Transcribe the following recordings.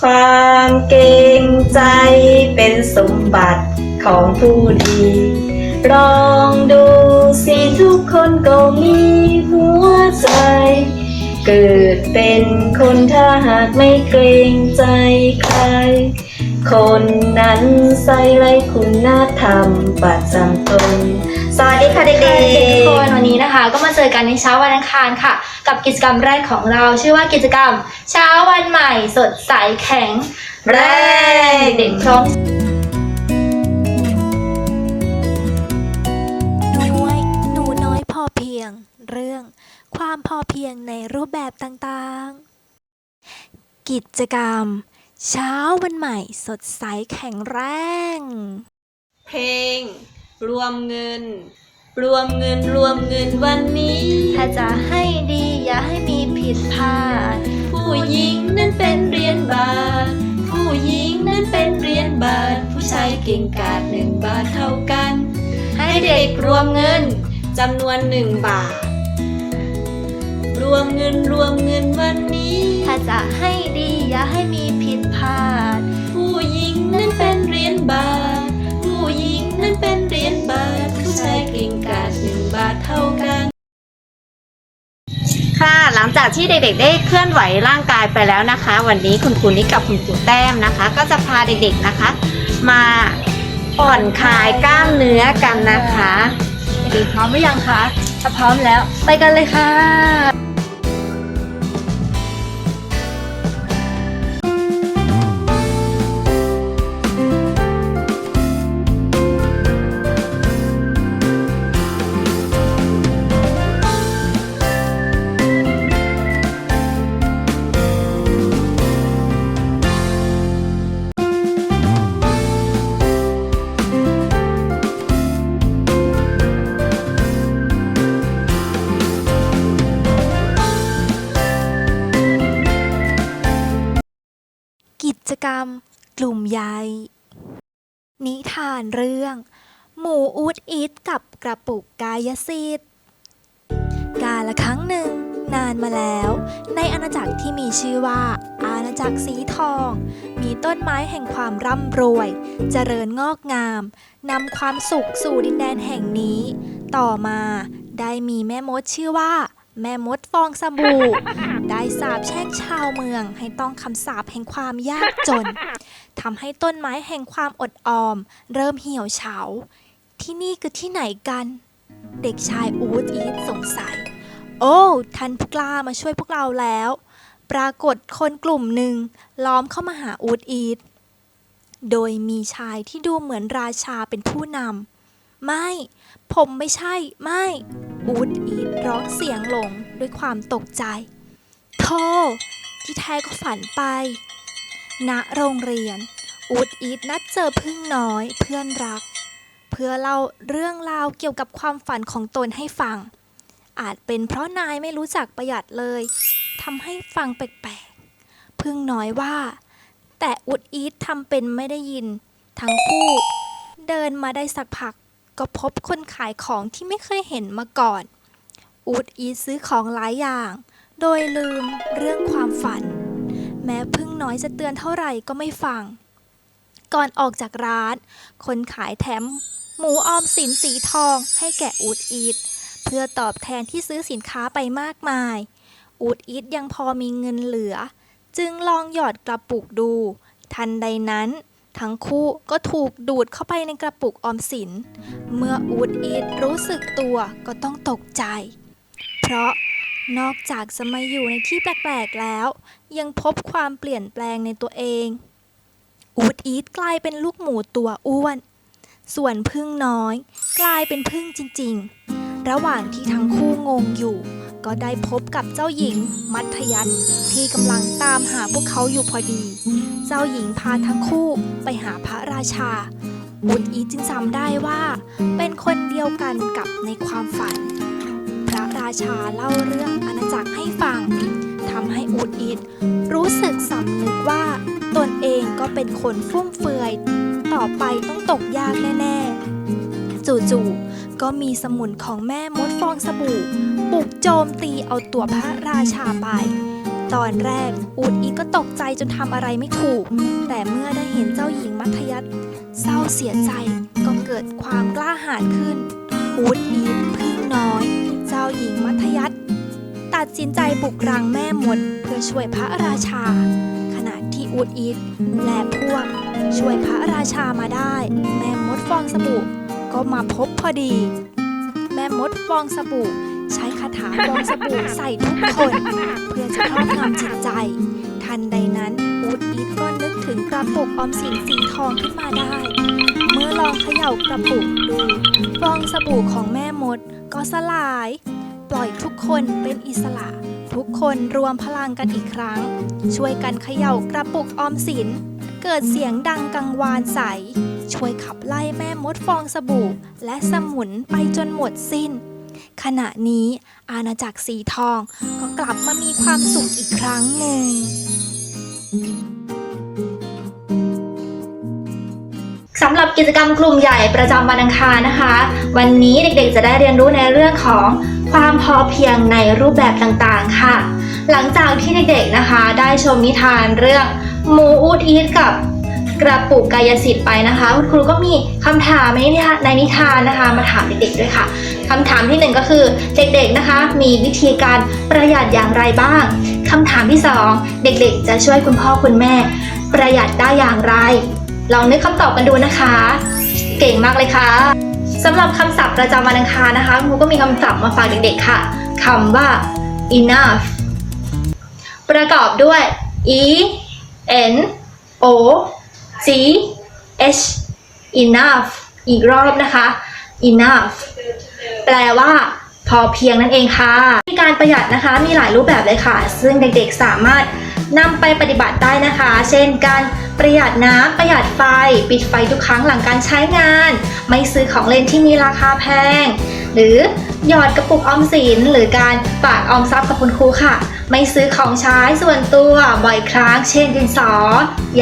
ความเกรงใจเป็นสมบัติของผู้ดี ลองดูสิทุกคนก็มีหัวใจ เกิดเป็นคนถ้าหากไม่เกรงใจใคร คนนั้นใส่ไรคุณธรรมประจำตน สวัสดีค่ะเด็กค่ะเด็กๆทุกคนๆวันนี้นะคะ ก็มาเจอกันในเช้าวันอังคารค่ะ กับกิจกรรมแรกของเราชื่อว่ากิจกรรม เช้าวันใหม่สดใสแข็งแรกเด็กพร้อมน้อยหนูน้อยพอเพียง เรื่อง ความพอเพียงในรูปแบบต่างๆ กิจกรรม เช้าวันใหม่สดใสแข็งแรง เพลง รวมเงิน รวมเงินรวมเงินวันนี้ ถ้าจะให้ดีอย่าให้มีผิดพลาด ผู้หญิงนั้นเป็นเหรียญบาท ผู้หญิงนั้นเป็นเหรียญบาท ผู้ชายเก่งกาดหนึ่งบาทเท่ากัน ให้เด็กรวมเงินจำนวนหนึ่งบาท รวมเงินรวมเงินวันนี้ ถ้าจะให้ดีอย่าให้มีผิดพลาด ผู้หญิงนั้นเป็นเหรียญบาท เท่ากันค่ะหลังจากที่เด็กๆ ได้เคลื่อนไหวร่างกายไปแล้วนะคะ วันนี้คุณครูนิกกับคุณครูแต้มนะคะ ก็จะพาเด็กๆนะคะ มาผ่อนคลายกล้ามเนื้อกันนะคะเด็กพร้อมหรือยังคะถ้าพร้อมแล้ว ไปกันเลยค่ะ กรรม กลุ่มใหญ่นิทานเรื่อง หมูอูดอีทกับกระปุกกายสิทธิ์กาละครั้งหนึ่ง นานมาแล้ว ในอาณาจักรที่มีชื่อว่า อาณาจักรสีทอง มีต้นไม้แห่งความร่ำรวย เจริญงอกงามนำความสุขสู่ดินแดนแห่งนี้ ต่อมาได้มีแม่มดชื่อว่า แม่มดฟองสบู่ ได้สาปแช่งชาวเมือง ให้ต้องคำสาปแห่งความยากจนทำให้ต้นไม้แห่งความอดออม เริ่มเหี่ยวเฉา ที่นี่คือที่ไหนกัน เด็กชายอูดอีทสงสัย โอ้ท่านกล้ามาช่วยพวกเราแล้ว ปรากฏคนกลุ่มหนึ่งล้อมเข้ามาหาอูดอีทโดยมีชายที่ดูเหมือนราชาเป็นผู้นำไม่ ผมไม่ใช่ ไม่ อูดอีทร้องเสียงหลงด้วยความตกใจโธ่ที่แท้ก็ฝันไป ณโรงเรียน อูดอีทนัดเจอพึ่งน้อยเพื่อนรัก เพื่อเล่าเรื่องราวเกี่ยวกับความฝันของตนให้ฟัง อาจเป็นเพราะนายไม่รู้จักประหยัดเลยทำให้ฟังแปลกๆ พึ่งน้อยว่า แต่อูดอีททำเป็นไม่ได้ยิน ทั้งคู่เดินมาได้สักพัก ก็พบคนขายของที่ไม่เคยเห็นมาก่อน อูดอีซื้อของหลายอย่าง โดยลืมเรื่องความฝัน แม้พึ่งน้อยจะเตือนเท่าไหร่ก็ไม่ฟัง ก่อนออกจากร้าน คนขายแถม หมูออมสินสีทองให้แก่อูดอีทเพื่อตอบแทนที่ซื้อสินค้าไปมากมาย อูดอีทยังพอมีเงินเหลือ จึงลองหยอดกระปุกดู ทันใดนั้น ทั้งคู่ก็ถูกดูดเข้าไปในกระปุกออมสิน เมื่ออูดอีทรู้สึกตัวก็ต้องตกใจ เพราะนอกจากจะมาอยู่ในที่แปลกๆแล้ว ยังพบความเปลี่ยนแปลงในตัวเอง อูดอีทกลายเป็นลูกหมูตัวอ้วน ส่วนพึ่งน้อย กลายเป็นพึ่งจริงๆ ระหว่างที่ทั้งคู่งงอยู่ ก็ได้พบกับเจ้าหญิงมัทยันที่กำลังตามหาพวกเขาอยู่พอดี เจ้าหญิงพาทั้งคู่ไปหาพระราชาอูดอีจึงจำได้ว่า เป็นคนเดียวกันกับในความฝัน พระราชาเล่าเรื่องอาณาจักรให้ฟังทำให้อูดอีทรู้สึกสำนึกว่า ตนเองก็เป็นคนฟุ่มเฟือย ต่อไปต้องตกยากแน่ๆ จู่ๆ ก็มีสมุนของแม่มดฟองสบู่บุกโจมตีเอาตัวพระราชาไป ตอนแรกอูดอีก็ตกใจจนทำอะไรไม่ถูก แต่เมื่อได้เห็นเจ้าหญิงมัธยัสเศร้าเสียใจก็เกิดความกล้าหาญขึ้นอูดอีทพึ่งน้อย เจ้าหญิงมัธยัสตัดสินใจบุกรังแม่มดเพื่อช่วยพระราชา ขณะที่อูดอีและพวกช่วยพระราชามาได้ แม่มดฟองสบู่ ก็มาพบพอดี แม่มดฟองสบู่ ใช้คาถาฟองสบู่ใส่ทุกคน เพื่อจะครอบงำจิตใจ ทันใดนั้นอูดอีทก็นึกถึงกระปุกออมสินสีทองขึ้นมาได้ เมื่อลองเขย่ากระปุกดู ฟองสบู่ของแม่มดก็สลาย ปล่อยทุกคนเป็นอิสระ ทุกคนรวมพลังกันอีกครั้ง ช่วยกันเขย่ากระปุกออมสิน เกิดเสียงดังกังวานใส ช่วยขับไล่แม่มดฟองสบู่ และสมุนไปจนหมดสิ้น ขณะนี้อาณาจักรสีทองก็กลับมามีความสุขอีกครั้งหนึ่ง สำหรับกิจกรรมกลุ่มใหญ่ประจำวันอังคารนะคะ วันนี้เด็กๆจะได้เรียนรู้ในเรื่องของความพอเพียงในรูปแบบต่างๆค่ะ หลังจากที่เด็กๆนะคะ ได้ชมนิทานเรื่องหมูอูดอีทกับ กระปุกกายสิทธิ์ไปนะคะ คุณครูก็มีคำถามในนิทานในิทานนะคะ มาถามเด็กๆด้วยค่ะคำถามที่หนึ่งก็คือเด็กๆนะคะ มีวิธีการประหยัดอย่างไรบ้างคำถามที่สองเด็กๆ จะช่วยคุณพ่อคุณแม่ ประหยัดได้อย่างไร ลองนึกคำตอบกันดูนะคะ เก่งมากเลยค่ะสำหรับคำศัพท์ประจำวันอังคารนะคะครูก็มีคำศัพท์มาฝากเด็กๆค่ะคำว่า enough ประกอบด้วย e n o g h enough อีกรอบนะคะ enough แปลว่าพอเพียงนั่นเองค่ะมีการประหยัดนะคะมีหลายรูปแบบเลยค่ะ ซึ่งเด็กๆสามารถนำไปปฏิบัติได้นะคะ เช่น การประหยัดน้ำประหยัดไฟ ปิดไฟทุกครั้งหลังการใช้งาน ไม่ซื้อของเล่นที่มีราคาแพง หรือหยอดกระปุกออมสิน หรือการฝากออมทรัพย์กับคุณครูค่ะ ไม่ซื้อของใช้ส่วนตัวบ่อยครั้ง เช่นดินสอ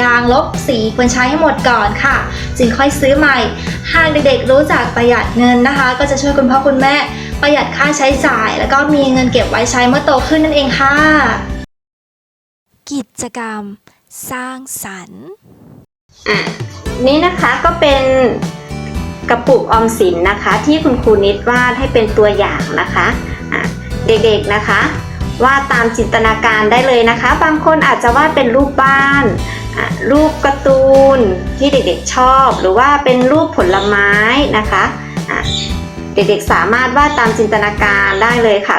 ยางลบสีควรใช้ให้หมดก่อนค่ะ จึงค่อยซื้อใหม่ หากเด็กๆรู้จักประหยัดเงินนะคะ ก็จะช่วยคุณพ่อคุณแม่ ประหยัดค่าใช้จ่าย แล้วก็มีเงินเก็บไว้ใช้เมื่อโตขึ้นนั่นเองค่ะ กิจกรรม สร้างสรรค์อะนี่นะคะก็เป็น กระปุกออมสินนะคะ ที่คุณครูนิดวาดให้เป็นตัวอย่างนะคะะเด็กๆนะคะวาดตามจินตนาการได้เลยนะคะ บางคนอาจจะวาดเป็นรูปบ้าน รูปการ์ตูนที่เด็กๆชอบ หรือว่าเป็นรูปผลไม้นะคะะเด็กๆสามารถวาดตามจินตนาการได้เลยค่ะ